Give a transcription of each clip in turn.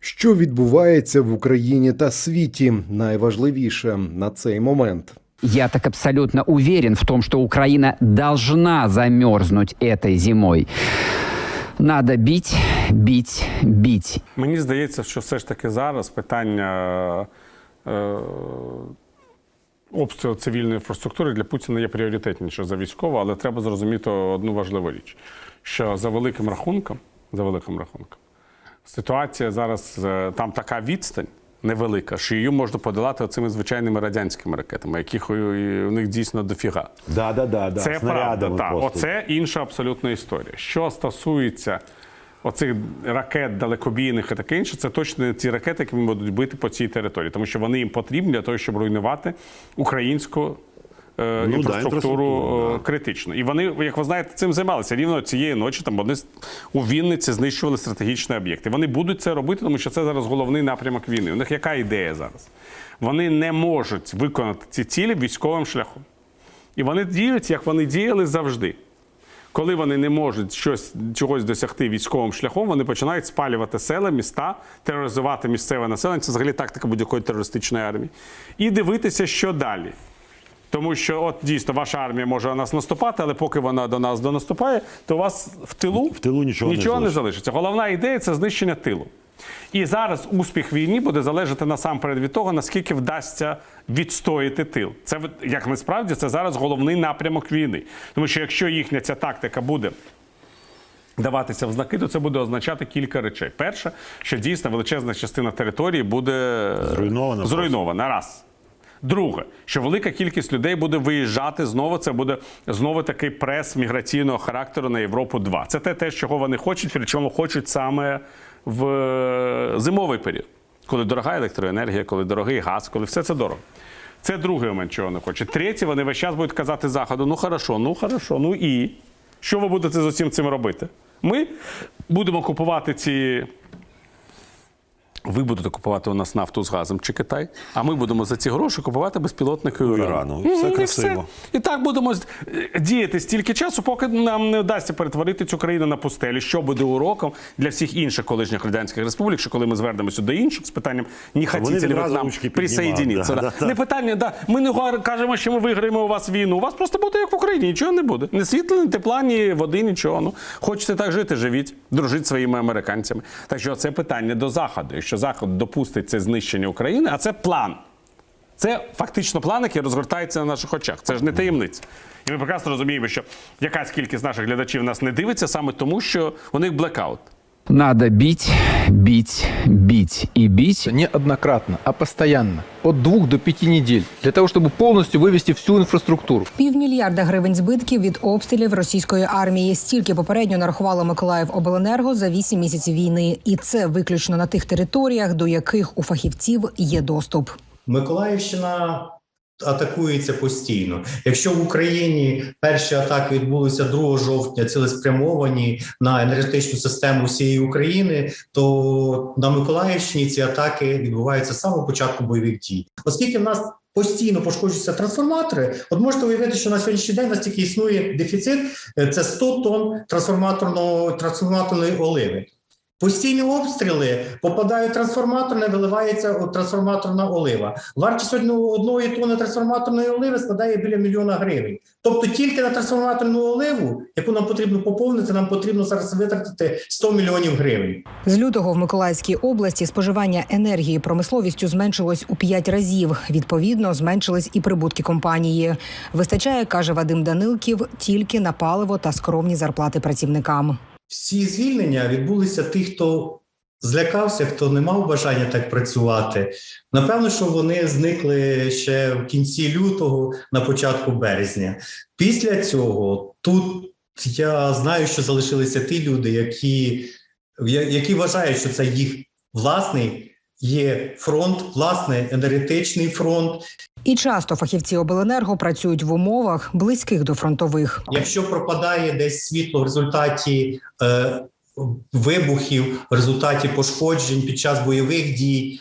Що відбувається в Україні та світі? Найважливіше на цей момент. Я так абсолютно уверен в том, что Украина должна замерзнуть этой зимой. Надо бить, бить, бить. Мені здається, що все ж таки зараз питання е, обстрілу цивільної інфраструктури для Путіна є пріоритетніше за військово, але треба зрозуміти одну важливу річ: що за великим рахунком, за великим рахунком, ситуація зараз е, там така відстань. Невелика, що її можна подолати оцими звичайними радянськими ракетами, яких у них дійсно дофіга. Да, да, да, да. Це правда. снарядами просто. Оце інша абсолютна історія. Що стосується оцих ракет далекобійних і таке інше, це точно не ті ракети, які будуть бити по цій території, тому що вони їм потрібні для того, щоб руйнувати українську. Е, Ну інфраструктуру е, критично. І вони, як ви знаєте, цим займалися. Рівно цієї ночі там вони у Вінниці знищували стратегічні об'єкти. Вони будуть це робити, тому що це зараз головний напрямок війни. У них яка ідея зараз? Вони не можуть виконати ці цілі військовим шляхом. І вони діють, як вони діяли завжди. Коли вони не можуть щось чогось досягти військовим шляхом, вони починають спалювати села, міста, тероризувати місцеве населення. Це взагалі тактика будь-якої терористичної армії. І дивитися, що далі. Тому що, от дійсно, ваша армія може на нас наступати, але поки вона до нас донаступає, то у вас в тилу, В тилу нічого не не залишиться. Головна ідея це знищення тилу. І зараз успіх війні буде залежати насамперед від того, наскільки вдасться відстояти тил. Це як насправді це зараз головний напрямок війни. Тому що якщо їхня ця тактика буде даватися в знаки, то це буде означати кілька речей. Перше, що дійсно величезна частина території буде Зруйнована зруйнована. Раз. Друге, що велика кількість людей буде виїжджати знову. Це буде знову такий прес міграційного характеру на Європу 2 Це те, те, чого вони хочуть, причому хочуть саме в е, зимовий період, коли дорога електроенергія, коли дорогий газ, коли все це дорого. Це другий момент, чого вони хочуть. Третє, вони весь час будуть казати заходу: ну хорошо, ну хорошо, ну і що ви будете з усім цим робити? Ми будемо купувати ці ви будете купувати у нас нафту з газом чи Китай, а ми будемо за ці гроші купувати безпілотники у Ірану. Все красиво. І так будемо діяти стільки часу, поки нам не вдасться перетворити цю країну на пустелі, що буде уроком для всіх інших колишніх радянських республік, що коли ми звернемося до інших з питанням не вони хотіте ли ви нам ручки присоединитися. да, Да, да. Не питання, да. Ми не кажемо, що ми виграємо у вас війну. У вас просто буде як в Україні, нічого не буде. Ні світла, ні тепла, ні води, нічого. Ну, хочете так жити, живіть, дружіть своїми американцями. Так що це питання до Заходу. Якщо Захід допустить це знищення України, а це план. Це фактично план, який розгортається на наших очах. Це ж не таємниця. І ми прекрасно розуміємо, що якась кількість наших глядачів нас не дивиться саме тому, що у них блекаут. Надо бить, бить, бить и бить. не однократно, а постоянно. От двух до пяти недель. Для того, чтобы полностью вывести всю инфраструктуру. Півмільярда гривень збитків від обстрілів російської армії. Стільки попередньо нарахувало Миколаїв Обленерго за 8 місяців війни, і це виключно на тих територіях, до яких у фахівців є доступ. Миколаївщина атакується постійно. Якщо в Україні перші атаки відбулися 2 жовтня, цілеспрямовані на енергетичну систему всієї України, то на Миколаївщині ці атаки відбуваються з самого початку бойових дій, оскільки в нас. Постійно пошкоджуються трансформатори. От можете уявити, що на сьогоднішній день у нас існує дефіцит е, це 100 тонн трансформаторного трансформаторної оливи. Постійні обстріли попадають трансформатор, не виливається трансформаторна олива. Вартість одного- одної тонни трансформаторної оливи складає біля мільйона гривень. Тобто тільки на трансформаторну оливу, яку нам потрібно поповнити, нам потрібно зараз витратити 100 мільйонів гривень. З лютого в Миколаївській області споживання енергії промисловістю зменшилось у 5 разів. Відповідно, зменшились і прибутки компанії. Вистачає, каже Вадим Данилків, тільки на паливо та скромні зарплати працівникам. Всі звільнення відбулися тих, хто злякався, хто не мав бажання так працювати. Напевно, що вони зникли ще в кінці лютого, на початку березня. Після цього тут я знаю, що залишилися ті люди, які, які вважають, що це їх власний є фронт, власний енергетичний фронт, І часто фахівці обленерго працюють в умовах близьких до фронтових. Якщо пропадає десь світло в результаті е, вибухів, в результаті пошкоджень під час бойових дій,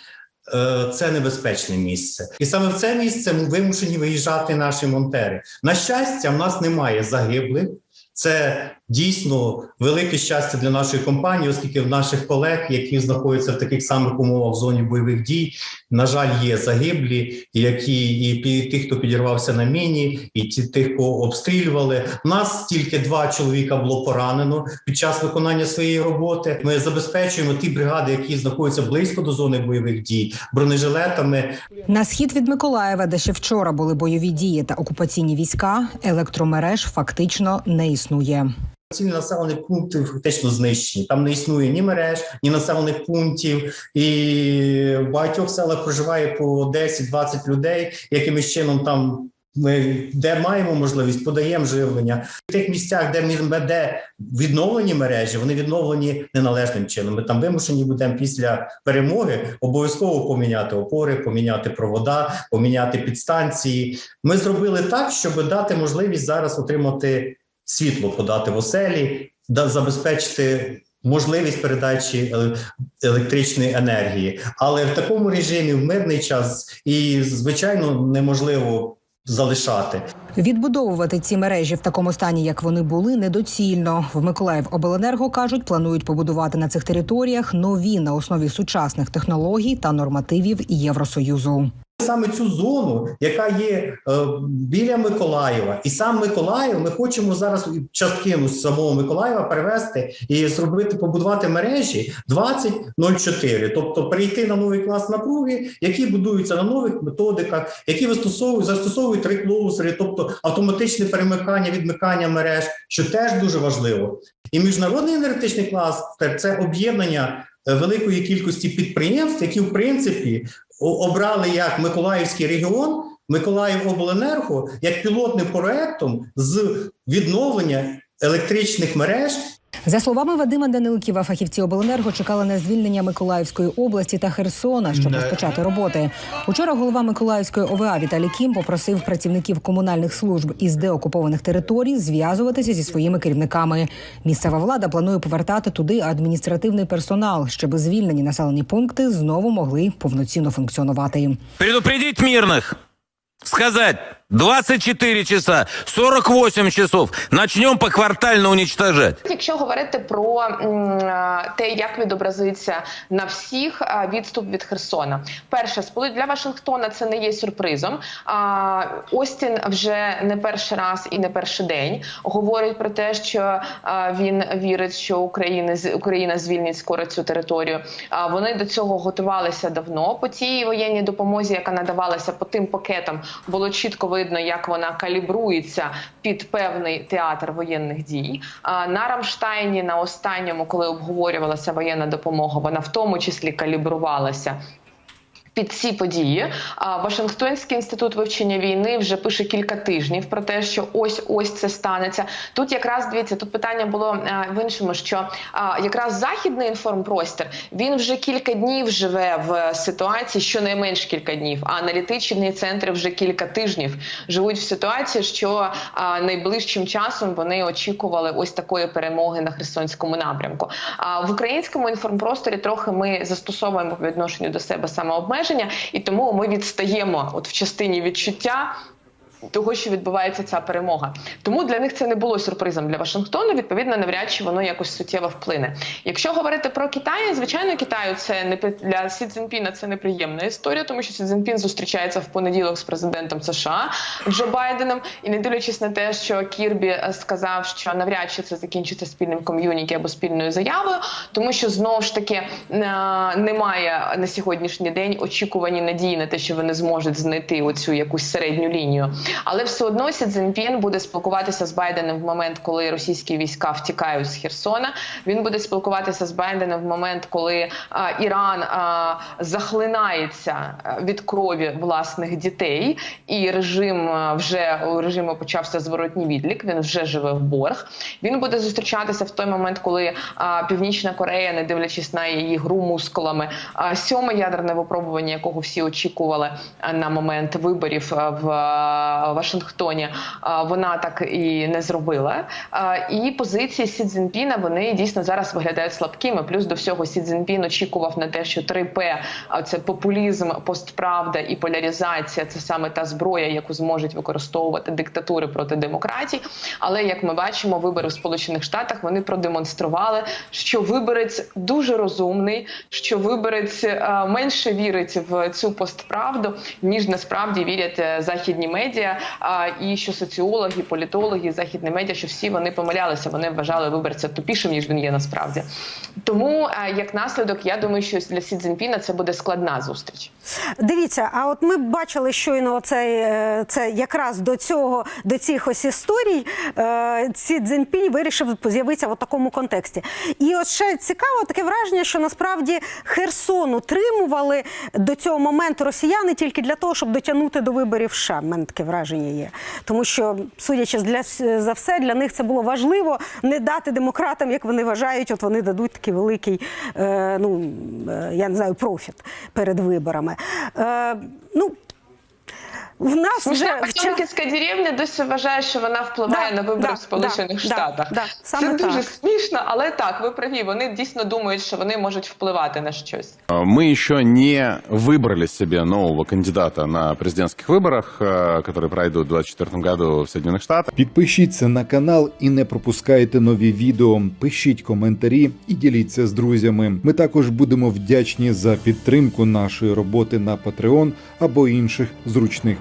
е, це небезпечне місце. І саме в це місце ми вимушені виїжджати наші монтери. На щастя, в нас немає загиблих. Це дійсно велике щастя для нашої компанії, оскільки в наших колег, які знаходяться в таких самих умовах в зоні бойових дій, на жаль, є загиблі, які і ті, хто підірвався на міні, і ті, тих, кого обстрілювали. Нас тільки два чоловіка було поранено під час виконання своєї роботи. Ми забезпечуємо ті бригади, які знаходяться близько до зони бойових дій, бронежилетами, На схід від Миколаєва, де ще вчора були бойові дії та окупаційні війська, електромереж фактично не існує. Цілі населені пункти фактично знищені. Там не існує ні мереж, ні населених пунктів, і в багатьох селах проживає по 10-20 людей. Якимось чином там ми де маємо можливість, подаємо живлення. В тих місцях, де де відновлені мережі, вони відновлені неналежним чином. Ми там вимушені будемо після перемоги обов'язково поміняти опори, поміняти провода, поміняти підстанції. Ми зробили так, щоб дати можливість зараз отримати світло подати в оселі, да, забезпечити можливість передачі електричної енергії. Але в такому режимі в мирний час і звичайно неможливо залишати. Відбудовувати ці мережі в такому стані, як вони були, недоцільно. В Миколаїв обленерго кажуть, планують побудувати на цих територіях нові на основі сучасних технологій та нормативів Євросоюзу. Саме цю зону, яка є е, біля Миколаєва, і сам Миколаїв, ми хочемо зараз частину з самого Миколаєва перевести і зробити, побудувати мережі 2004, тобто перейти на новий клас напруги, які будуються на нових методиках, які вистосовують застосовують реклоузери, тобто автоматичне перемикання, відмикання мереж, що теж дуже важливо. І міжнародний енергетичний кластер це об'єднання е, великої кількості підприємств, які в принципі обрали як Миколаївський регіон, Миколаївобленерго як пілотним проектом з відновлення електричних мереж За словами Вадима Данилківа, фахівці обленерго чекали на звільнення Миколаївської області та Херсона, щоб розпочати роботи. Учора голова Миколаївської ОВА Віталій Кім попросив працівників комунальних служб із деокупованих територій зв'язуватися зі своїми керівниками. Місцева влада планує повертати туди адміністративний персонал, щоб звільнені населені пункти знову могли повноцінно функціонувати. Предупредить мирных. Сказать, 24 часа, 48 часов. Начнем поквартально уничтожать. Якщо говорити про те, як відобразиться на всіх відступ від Херсона, перше для Вашингтона це не є сюрпризом. А Остін вже не перший раз і не перший день говорить про те, що він вірить, що Україна Україна звільнить скоро цю територію. А вони до цього готувалися давно. По тій воєнній допомозі, яка надавалася по тим пакетам, було чітко видно, як вона калібрується під певний театр воєнних дій. На Рамштайні на останньому, коли обговорювалася воєнна допомога, вона в тому числі калібрувалася. Під ці події Вашингтонський інститут вивчення війни вже пише кілька тижнів про те, що ось ось це станеться. Тут якраз дивіться, тут питання було в іншому, що якраз західний інформпростір він вже кілька днів живе в ситуації, щонайменш кілька днів. А аналітичні центри вже кілька тижнів живуть в ситуації, що найближчим часом вони очікували ось такої перемоги на Херсонському напрямку. А в українському інформпросторі трохи ми застосовуємо по відношенню до себе самообмеження, і тому ми відстаємо от в частині відчуття. Того, що відбувається ця перемога, тому для них це не було сюрпризом для Вашингтону. Відповідно, навряд чи воно якось суттєво вплине. Якщо говорити про Китай, звичайно, Китаю це не для Сі Цзіньпіна це неприємна історія, тому що Сі Цзіньпін зустрічається в понеділок з президентом США Джо Байденом, і не дивлячись на те, що Кірбі е, сказав, що навряд чи це закінчиться спільним ком'юнікі або спільною заявою, тому що знову ж таки е, немає на сьогоднішній день очікувані надії на те, що вони зможуть знайти оцю якусь середню лінію. Але все одно Сі Цзіньпін буде спілкуватися з Байденом в момент, коли російські війська втікають з Херсона. Він буде спілкуватися з Байденом в момент, коли а, Іран а, захлинається від крові власних дітей, і режим вже у режиму почався зворотній відлік. Він вже живе в борг. Він буде зустрічатися в той момент, коли а, Північна Корея, не дивлячись на її гру мускулами, а, сьоме ядерне випробування, якого всі очікували на момент виборів в Вашингтоні, вона так і не зробила. І позиції Сі Цзіньпіна вони дійсно зараз виглядають слабкими. Плюс до всього Сі Цзіньпін очікував на те, що 3П це популізм, постправда і поляризація це саме та зброя, яку зможуть використовувати диктатури проти демократій. Але як ми бачимо, вибори в Сполучених Штатах вони продемонстрували, що виборець дуже розумний, що виборець менше вірить в цю постправду, ніж насправді вірять е, західні медіа, а, і що соціологи, політологи, західні медіа, що всі вони помилялися. Вони вважали виборця тупішим, ніж він є насправді. Тому е, як наслідок, я думаю, що для Сі Цзіньпіна це буде складна зустріч. Дивіться, а от ми бачили щойно оцей, е, це якраз до цього, до цих ось історій е, Сі Цзіньпінь вирішив з'явитися в такому контексті. І от ще цікаво таке враження, що насправді Херсон утримували до цього моменту росіяни тільки для того, щоб дотягнути до виборів США. Мене таке враження є. Тому що, судячи для, за все, для них це було важливо не дати демократам, як вони вважають, от вони дадуть такий великий, е, ну е, я не знаю, профіт перед виборами. Е, ну, в нас Смішна вже в ча- Потьомкінська деревня досі вважає, що вона впливає Да, на вибори да, в Сполучених да, Штатах. да, саме Це дуже так. смішно, але так, ви праві. Вони дійсно думають, що вони можуть впливати на щось. Мы еще не выбрали себе нового кандидата на президентских выборах, э, которые пройдут в 2024 году в Соединенных Штатах. Підпишіться на канал і не пропускайте нові відео. Пишіть коментарі і діліться з друзями. Ми також будемо вдячні за підтримку нашої роботи на Patreon або інших зручних